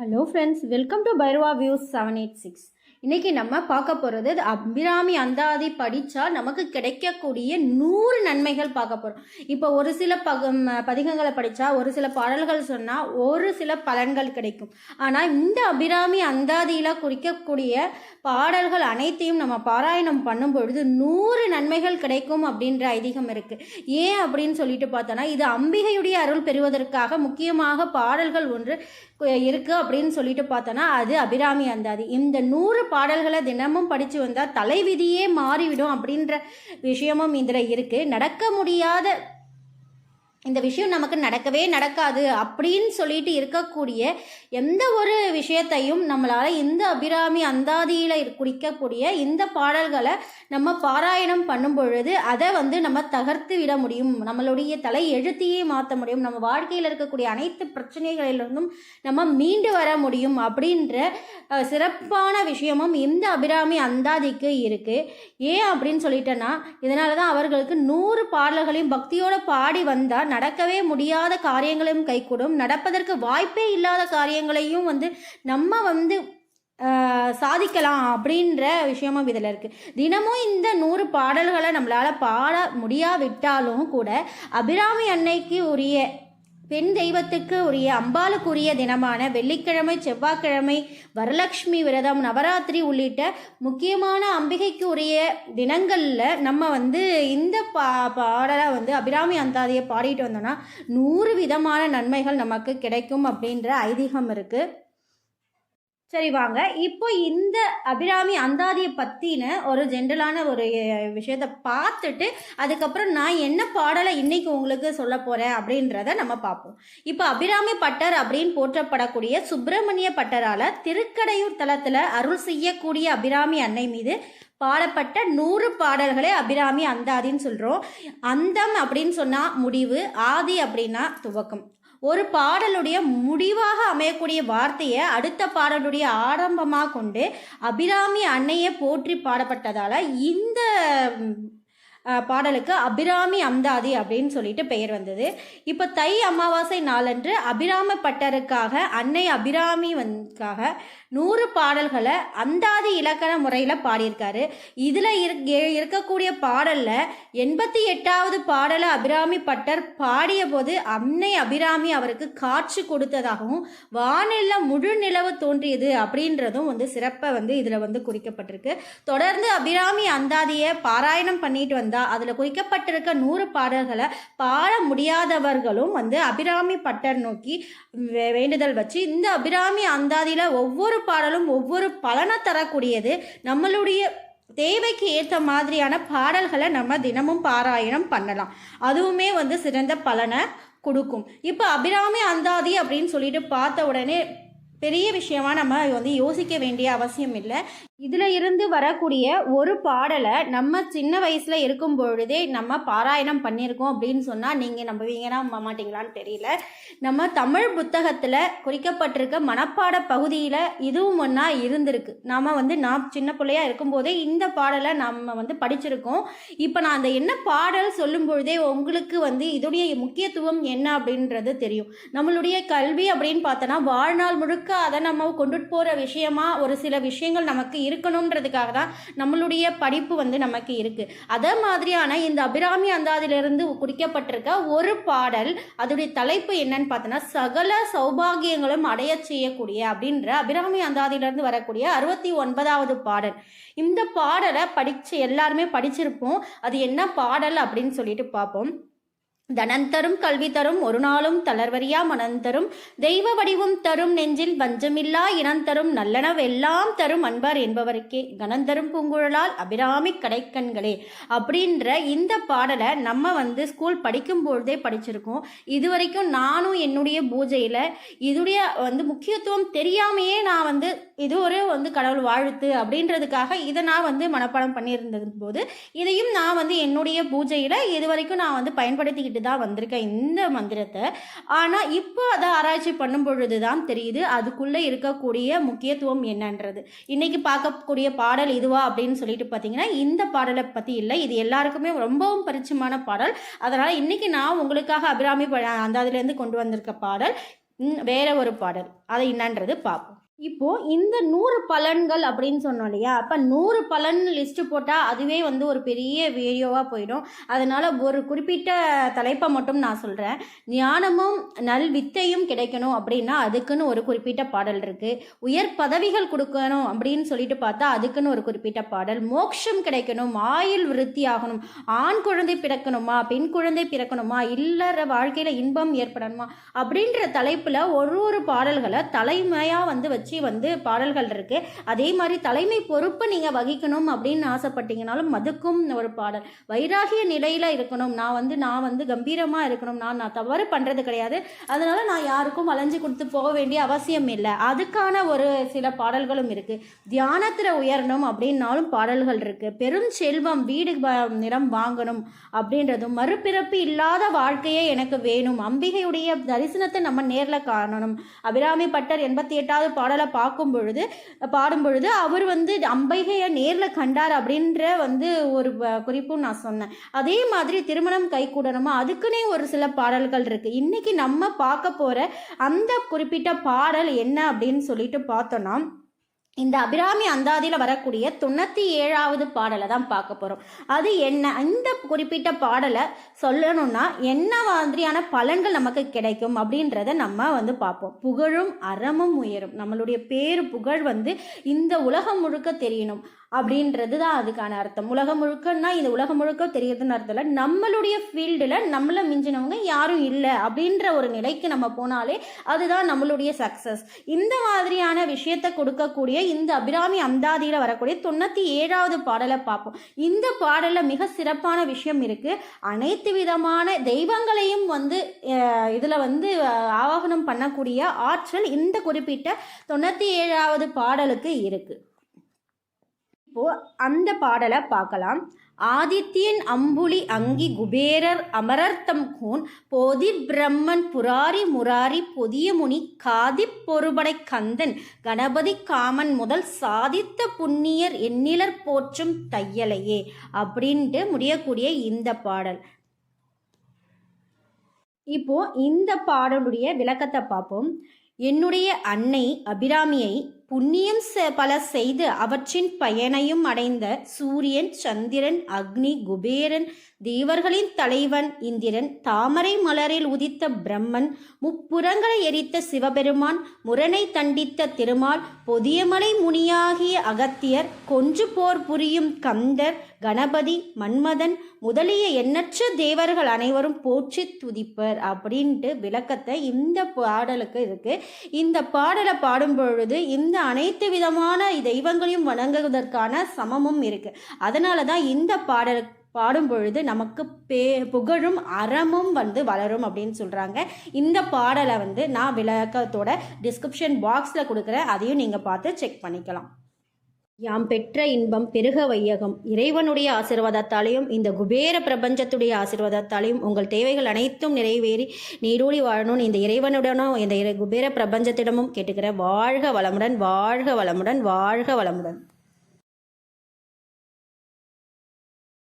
Hello friends welcome to Bhairava views seven eight six இன்றைக்கி நம்ம பார்க்க போகிறது அபிராமி அந்தாதி படித்தா நமக்கு கிடைக்கக்கூடிய நூறு நன்மைகள் பார்க்க போகிறோம் இப்போ ஒரு சில பக பதிகங்களை படித்தா ஒரு சில பாடல்கள் சொன்னால் ஒரு சில பலன்கள் கிடைக்கும். ஆனால் இந்த அபிராமி அந்தாதியில் குறிக்கக்கூடிய பாடல்கள் அனைத்தையும் நம்ம பாராயணம் பண்ணும் பொழுது நூறு நன்மைகள் கிடைக்கும் அப்படின்ற ஐதீகம் இருக்குது ஏன் அப்படின்னு சொல்லிட்டு பார்த்தோன்னா இது அம்பிகையுடைய அருள் பெறுவதற்காக முக்கியமாக பாடல்கள் ஒன்று இருக்குது அப்படின்னு சொல்லிட்டு பார்த்தோன்னா அது அபிராமி அந்தாதி. இந்த நூறு பாடல்களை தினமும் படித்து வந்தால் தலைவிதியே மாறிவிடும் அப்படின்ற விஷயமும் இதில் இருக்குது நடக்க முடியாத இந்த விஷயம் நமக்கு நடக்கவே நடக்காது அப்படின்னு சொல்லிட்டு இருக்கக்கூடிய எந்த ஒரு விஷயத்தையும் நம்மளால் இந்த அபிராமி அந்தாதியில் குறிக்கக்கூடிய இந்த பாடல்களை நம்ம பாராயணம் பண்ணும் பொழுது அதை வந்து நம்ம தகர்த்து விட முடியும். நம்மளுடைய தலை எழுத்தையே மாற்ற முடியும். நம்ம வாழ்க்கையில் இருக்கக்கூடிய அனைத்து பிரச்சனைகளிலிருந்தும் நம்ம மீண்டு வர முடியும் அப்படின்ற சிறப்பான விஷயமும் இந்த அபிராமி அந்தாதிக்கு இருக்குது ஏன் அப்படின்னு சொல்லிட்டேன்னா இதனால தான் அவர்களுக்கு நூறு பாடல்களையும் பக்தியோடு பாடி வந்தால் நடக்கவே முடியாத காரியங்களையும் கைகூடும். நடப்பதற்கு வாய்ப்பே இல்லாத காரியங்களையும் வந்து நம்ம வந்து சாதிக்கலாம் அப்படின்ற விஷயமும் இதில் இருக்குது தினமும் இந்த நூறு பாடல்களை நம்மளால் பாட முடியாவிட்டாலும் கூட அபிராமி அன்னைக்கு உரிய பெண் தெய்வத்துக்கு உரிய அம்பாளுக்கு உரிய தினமான வெள்ளிக்கிழமை செவ்வாய்க்கிழமை வரலட்சுமி விரதம் நவராத்திரி உள்ளிட்ட முக்கியமான அம்பிகைக்கு உரிய தினங்களில் நம்ம வந்து இந்த பா பாடலை வந்து அபிராமி அந்தாதியை பாடிட்டு வந்தோம்னா நூறு விதமான நன்மைகள் நமக்கு கிடைக்கும் அப்படின்ற ஐதீகம் இருக்குது சரி வாங்க. இப்போ இந்த அபிராமி அந்தாதியை பற்றின ஒரு ஜென்ரலான ஒரு விஷயத்த விஷயத்தை பார்த்துட்டு அதுக்கப்புறம் நான் என்ன பாடலை இன்னைக்கு உங்களுக்கு சொல்ல போகிறேன் அப்படின்றத நம்ம பார்ப்போம். இப்போ அபிராமி பட்டர் அப்படின்னு போற்றப்படக்கூடிய சுப்பிரமணிய பட்டரால் திருக்கடையூர் தலத்தில் அருள் செய்யக்கூடிய அபிராமி அன்னை மீது பாடப்பட்ட நூறு பாடல்களே அபிராமி அந்தாதின்னு சொல்கிறோம் அந்தம் அப்படின்னு சொன்னால் முடிவு ஆதி அப்படின்னா துவக்கம். ஒரு பாடலுடைய முடிவாக அமையக்கூடிய வார்த்தையை அடுத்த பாடலுடைய ஆரம்பமாக கொண்டு அபிராமி அன்னையை போற்றி பாடப்பட்டதால் இந்த பாடலுக்கு அபிராமி அந்தாதி அப்படின்னு சொல்லிட்டு பெயர் வந்தது. இப்போ தை அமாவாசை நாளன்று அபிராம பட்டருக்காக அன்னை அபிராமி வந்காக நூறு பாடல்களை அந்தாதி இலக்கண முறையில் பாடியிருக்காரு. இதில் இருக்கக்கூடிய பாடலில் எண்பத்தி எட்டாவது பாடலை அபிராமி பட்டர் பாடிய போது அன்னை அபிராமி அவருக்கு காட்சி கொடுத்ததாகவும் வானில முழு நிலவு தோன்றியது அப்படின்றதும் வந்து சிறப்பை வந்து இதில் வந்து குறிக்கப்பட்டிருக்கு. தொடர்ந்து அபிராமி அந்தாதியை பாராயணம் பண்ணிட்டு வந்து அதில் குறிக்கப்பட்டிருக்க நூறு பாடல்களை பாட முடியாதவர்களும் வந்து அபிராமி பட்டர் நோக்கி வே- வேண்டுதல் வச்சு இந்த அபிராமி அந்தாதியில் ஒவ்வொரு பாடலும் ஒவ்வொரு பலனை தரக்கூடியது. நம்மளுடைய தேவைக்கு ஏற்ற மாதிரியான பாடல்களை நம்ம தினமும் பாராயணம் பண்ணலாம். அதுவுமே வந்து சிறந்த பலனை கொடுக்கும். இப்போ அபிராமி அந்தாதி அப்படின்னு சொல்லிட்டு பார்த்த உடனே பெரிய விஷயமா நம்ம வந்து யோசிக்க வேண்டிய அவசியம் இல்லை. இதில் இருந்து வரக்கூடிய ஒரு பாடலை நம்ம சின்ன வயசில் இருக்கும் பொழுதே நம்ம பாராயணம் பண்ணியிருக்கோம் அப்படின்னு சொன்னால் நீங்கள் நம்புவீங்கன்னா நம்ப மாட்டீங்களான்னு தெரியல. நம்ம தமிழ் புத்தகத்தில் குறிக்கப்பட்டிருக்க மனப்பாட பகுதியில் இதுவும் ஒன்றா இருந்திருக்கு. நாம் வந்து நான் சின்ன பிள்ளையா இருக்கும்போதே இந்த பாடலை நம்ம வந்து படிச்சிருக்கோம். இப்போ நான் அந்த என்ன பாடல் சொல்லும் பொழுதே உங்களுக்கு வந்து இதோடைய முக்கியத்துவம் என்ன அப்படின்றது தெரியும். நம்மளுடைய கல்வி அப்படின்னு பார்த்தோன்னா வாழ்நாள் முழுக்க அதை நம்ம கொண்டுட்டு போகிற விஷயமா ஒரு சில விஷயங்கள் நமக்கு இருக்கணுன்றதுக்காக தான் நம்மளுடைய படிப்பு வந்து நமக்கு இருக்குது அதே மாதிரியான இந்த அபிராமி அந்தாதிலிருந்து குறிக்கப்பட்டிருக்க ஒரு பாடல் அதோடைய தலைப்பு என்னன்னு பார்த்தோன்னா சகல சௌபாகியங்களும் அடைய செய்யக்கூடிய அப்படின்ற அபிராமி அந்தாதியிலிருந்து வரக்கூடிய அறுபத்தி ஒன்பதாவது பாடல். இந்த பாடலை படித்து எல்லாருமே படிச்சிருப்போம். அது என்ன பாடல் அப்படின்னு சொல்லிட்டு பார்ப்போம். தனந்தரும் கல்வி தரும் ஒரு நாளும் தளர்வரியா மனந்தரும் தெய்வ வடிவும் தரும் நெஞ்சில் பஞ்சமில்லா இனந்தரும் நல்லனவெல்லாம் தரும் அன்பர் என்பவருக்கே. கனந்தரும் பூங்குழலால் அபிராமி கடைக்கண்களே. அப்படின்ற இந்த பாடலை நம்ம வந்து ஸ்கூல் படிக்கும் பொழுதே படிச்சிருக்கோம். இது வரைக்கும் நானும் என்னுடைய பூஜையில் இதுடைய வந்து முக்கியத்துவம் தெரியாமையே நான் வந்து இது ஒரு வந்து கடவுள் வாழ்த்து அப்படின்றதுக்காக இதை நான் வந்து மனப்பாடம் பண்ணியிருந்தது போது இதையும் நான் வந்து என்னுடைய பூஜையில் இது வரைக்கும் நான் வந்து பயன்படுத்திக்கிட்டு தான் வந்திருக்கேன் இந்த மந்திரத்தை. ஆனால் இப்போ அதை ஆராய்ச்சி பண்ணும் பொழுது தான் தெரியுது அதுக்குள்ளே இருக்கக்கூடிய முக்கியத்துவம் என்னன்றது. இன்றைக்கி பார்க்கக்கூடிய பாடல் இதுவா அப்படின்னு சொல்லிட்டு பார்த்தீங்கன்னா இந்த பாடலை பற்றி இல்லை. இது எல்லாருக்குமே ரொம்பவும் பரிச்சயமான பாடல். அதனால் இன்றைக்கி நான் உங்களுக்காக அபிராமி ப- அந்த அதுலேருந்து கொண்டு வந்திருக்க பாடல் வேற ஒரு பாடல். அதை என்னன்றது பார்ப்போம். இப்போ இந்த நூறு பலன்கள் அப்படின்னு சொன்னோம் இல்லையா? அப்போ நூறு பலன் லிஸ்ட்டு போட்டால் அதுவே வந்து ஒரு பெரிய வீடியோவாக போயிடும். அதனால் ஒரு குறிப்பிட்ட தலைப்பை மட்டும் நான் சொல்கிறேன் ஞானமும் நல் வித்தையும் கிடைக்கணும் அப்படின்னா அதுக்குன்னு ஒரு குறிப்பிட்ட பாடல் இருக்குது உயர் பதவிகள் கொடுக்கணும் அப்படின்னு சொல்லிட்டு பார்த்தா அதுக்குன்னு ஒரு குறிப்பிட்ட பாடல். மோட்சம் கிடைக்கணும் ஆயுள் விருத்தி ஆகணும் ஆண் குழந்தை பிறக்கணுமா பெண் குழந்தை பிறக்கணுமா இல்லற வாழ்க்கையில் இன்பம் ஏற்படணுமா அப்படின்ற தலைப்பில் ஒரு ஒரு பாடல்களை தலைமையாக வந்து வச்சு வந்து பாடல்கள் இருக்குது அதே மாதிரி தலைமை பொறுப்பு நீங்கள் வகிக்கணும் அப்படின்னு ஆசைப்பட்டீங்கனாலும் அதுக்கும் ஒரு பாடல். வைராகிய நிலையில் இருக்கணும். நான் வந்து நான் வந்து கம்பீரமாக இருக்கணும். நான் நான் தவறு பண்ணுறது கிடையாது. அதனால் நான் யாருக்கும் அலைஞ்சு கொடுத்து போக வேண்டிய அவசியம் இல்லை. அதுக்கான ஒரு சில பாடல்களும் இருக்குது தியானத்தில் உயரணும் அப்படின்னாலும் பாடல்கள் இருக்குது பெரும் செல்வம் வீடு வ- வாங்கணும் அப்படின்றதும் மறுபிறப்பு இல்லாத வாழ்க்கையே எனக்கு வேணும். அம்பிகையுடைய தரிசனத்தை நம்ம நேரில் காணணும். அபிராமி பட்டர் எண்பத்தி எட்டாவது பாடல் பார்க்கும் பொழுது பாடும் பொழுது அவர் வந்து அம்பிகையை நேரில் கண்டார் அப்படின்ற வந்து ஒரு குறிப்பும் நான் சொன்னேன். அதே மாதிரி திருமணம் கைகூடணுமா? அதுக்குன்னே ஒரு சில பாடல்கள் இருக்குது இன்றைக்கி நம்ம பார்க்க போகிற அந்த குறிப்பிட்ட பாடல் என்ன அப்படின்னு சொல்லிட்டு பார்த்தோன்னா இந்த அபிராமி அந்தாதியில் வரக்கூடிய தொண்ணூற்றி ஏழாவது பாடலை தான் பார்க்க போகிறோம் அது என்ன? இந்த குறிப்பிட்ட பாடலை சொல்லணும்னா என்ன மாதிரியான பலன்கள் நமக்கு கிடைக்கும் அப்படின்றத நம்ம வந்து பார்ப்போம். புகழும் அறமும் உயரும். நம்மளுடைய பேர் புகழ் வந்து இந்த உலகம் முழுக்க தெரியணும். அப்படின்றது தான் அதுக்கான அர்த்தம். உலகம் முழுக்கன்னா இந்த உலகம் முழுக்க தெரியறதுன்னு அர்த்தம் இல்லை. நம்மளுடைய ஃபீல்டில் நம்மளை மிஞ்சினவங்க யாரும் இல்லை அப்படின்ற ஒரு நிலைக்கு நம்ம போனாலே அதுதான் நம்மளுடைய சக்ஸஸ் இந்த மாதிரியான விஷயத்தை கொடுக்கக்கூடிய இந்த அபிராமி அந்தாதியில் வரக்கூடிய தொண்ணூற்றி ஏழாவது பாடலை பார்ப்போம். இந்த பாடலில் மிக சிறப்பான விஷயம் இருக்குது அனைத்து விதமான தெய்வங்களையும் வந்து இதில் வந்து ஆவாகனம் பண்ணக்கூடிய ஆற்றல் இந்த குறிப்பிட்ட தொண்ணூற்றி ஏழாவது பாடலுக்கு இருக்குது இப்போ அந்த பாடலை பார்க்கலாம். ஆதித்யன் அம்புலி அங்கி குபேரர் அமரர்த்தம் கூன் போதி பிரம்மன் புராரி முராரி பொதிய முனி காதி பொறுபடை கந்தன் கணபதி காமன் முதல் சாதித்த புண்ணியர் எண்ணிலர் போற்றும் தையலையே அப்படின்ட்டு முடியக்கூடிய இந்த பாடல். இப்போ இந்த பாடலுடைய விளக்கத்தை பார்ப்போம். என்னுடைய அன்னை அபிராமியை புண்ணியம் செ- பல செய்து அவற்றின் பயனையும் அடைந்த சூரியன் சந்திரன் அக்னி குபேரன் தேவர்களின் தலைவன் இந்திரன் தாமரை மலரில் உதித்த பிரம்மன் முப்புறங்களை எரித்த சிவபெருமான் முரணை தண்டித்த திருமால் பொதியமலை முனியாகிய அகத்தியர் கொன்று போர் புரியும் கந்தர் கணபதி மன்மதன் முதலிய எண்ணற்ற தேவர்கள் அனைவரும் போற்றி துதிப்பர் அப்படின்ட்டு விளக்கத்தை இந்த பாடலுக்கு இருக்கு. இந்த பாடலை பாடும் பொழுது இந்த அனைத்து விதமான தெய்வங்களையும் வணங்குவதற்கான சமமும் இருக்கு. அதனால தான் இந்த பாடல் பாடும் பொழுது நமக்கு பே புகழும் அறமும் வந்து வளரும் அப்படின்னு சொல்கிறாங்க இந்த பாடலை வந்து நான் விளக்கத்தோட டிஸ்கிரிப்ஷன் பாக்ஸில் கொடுக்குறேன். அதையும் நீங்கள் பார்த்து செக் பண்ணிக்கலாம். யாம் பெற்ற இன்பம் பெருக வையகம். இறைவனுடைய ஆசீர்வாதத்தாலையும் இந்த குபேர பிரபஞ்சத்துடைய ஆசீர்வாதத்தாலையும் உங்கள் தேவைகள் அனைத்தும் நிறைவேறி நீடூழி வாழணும்னு இந்த இறைவனுடனும் இந்த இறை குபேர பிரபஞ்சத்திடமும் கேட்டுக்கிறேன் வாழ்க வளமுடன் வாழ்க வளமுடன் வாழ்க வளமுடன்.